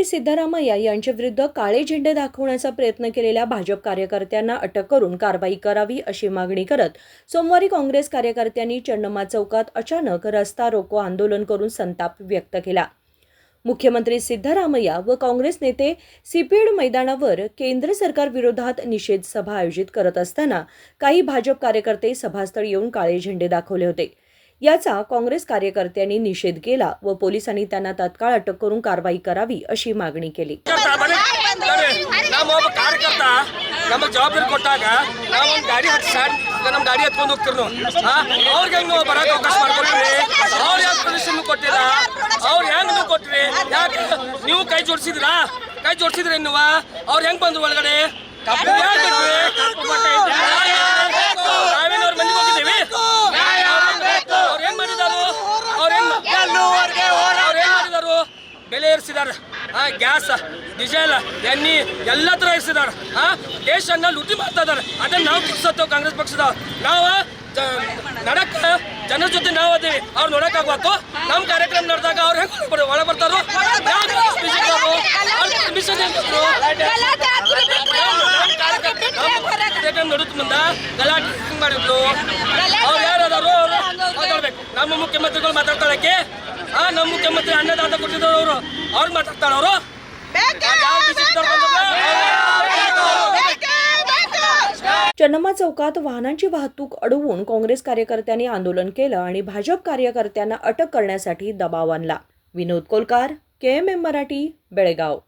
मुख्यमंत्री सिद्धरामय्या यांच्याविरुद्ध काळे झेंडे दाखवण्याचा प्रयत्न केलेल्या भाजप कार्यकर्त्यांना अटक करून कारवाई करावी अशी मागणी करत सोमवारी काँग्रेस कार्यकर्त्यांनी चन्नम्मा चौकात अचानक रस्ता रोको आंदोलन करून संताप व्यक्त केला. मुख्यमंत्री सिद्धरामय्या व काँग्रेस नेते सीपीएड मैदानावर केंद्र सरकार विरोधात निषेध सभा आयोजित करत असताना काही भाजप कार्यकर्ते सभास्थळ येऊन काळे झेंडे दाखवले होते. याचा काँग्रेस कार्यकर्त्यांनी निषेध केला व पोलिसांनी त्यांना तत्काळ अटक करून कारवाई करावी अशी मागणी केली ಕಾರ್ಯಕರ್ತ ಬನ್ನಿ ಬರ್ರಿ ನಮ್ಮ ಒಬ್ಬ ಕಾರ್ಯಕರ್ತ ನಮಗೆ ಜವಾಬ್ದಾರಿ ಕೊಟ್ಟಾಗ ನಾವು ಒಂದು ಗಾಡಿ ಹತ್ತಿ ಸಾಡಿ ನಮ್ಮ ಗಾಡಿ ಹತ್ಕೊಂಡು ಹೋಗ್ತಿರ್ ನಾವು ಅವ್ರಿಗೆ ಹೆಂಗ್ ನೀವು ಬರಕ್ಕೆ ಅವಕಾಶ ಮಾಡ್ಕೊಟ್ರಿ ಅವ್ರು ಯಾಕೆ ಪೊಸಿಷನ್ ಕೊಟ್ಟಿಲ್ಲ ಅವ್ರು ಹೆಂಗ್ ನೀವು ಕೊಟ್ರಿ ಯಾಕೆ ನೀವು ಕೈ ಜೋಡಿಸಿದ್ರಾ ಕೈ ಜೋಡಿಸಿದ್ರಿ ನೀವು ಅವ್ರು ಹೆಂಗ್ ಬಂದ್ರು ಒಳಗಡೆ ಬೆಲೆ ಏರಿಸಿದ್ದಾರೆ. ಆ, ಗ್ಯಾಸ್, ಡೀಸೆಲ್, ಎಣ್ಣೆ ಎಲ್ಲ ಥರ ಏರಿಸಿದ್ದಾರೆ. ಹಾ ದೇಶನ ಲೂಟಿ ಮಾಡ್ತಾ ಇದ್ದಾರೆ. ಅದನ್ನ ನಾವು ಕಿತ್ಸತ್ತೇವೆ ಕಾಂಗ್ರೆಸ್ ಪಕ್ಷದ. ನಾವು ನಡಕ, ಜನರ ಜೊತೆ ನಾವು ಅದೇ ಅವ್ರು ನೋಡಕ್ ಆಗ್ಬಾರ್ದು ನಮ್ಮ ಕಾರ್ಯಕ್ರಮ ನಡೆದಾಗ ಅವ್ರು ಹೆಂಗ್ ಒಳಗೆ ಬರ್ತಾರೋ? ಕಾರ್ಯಕ್ರಮ ನಡುತ್ತ ಮುಂದ ಗಲಾಟೆ ಮಾಡಿದ್ರು? ಅವ್ರು ಯಾರು ಅದಾರು ಮಾತಾಡ್ಬೇಕು. ನಮ್ಮ ಮುಖ್ಯಮಂತ್ರಿಗಳು ಮಾತಾಡ್ತಾಳಕ್ಕೆ ಹಾ ನಮ್ಮ ಮುಖ್ಯಮಂತ್ರಿ ಅನ್ನದಾತ ಕೊಟ್ಟಿದ್ರು ಅವರು ಅವ್ರು ಮಾತಾಡ್ತಾಳ ಅವರು ಯಾವ ಬಿಜೆಪಿ चन्नम्मा चौकात वाहनांची वाहतूक अडवून काँग्रेस कार्यकर्त्यांनी आंदोलन केलं आणि भाजप कार्यकर्त्यांना अटक करण्यासाठी दबाव आणला Vinod Kolkar K M M Marathi Belgaum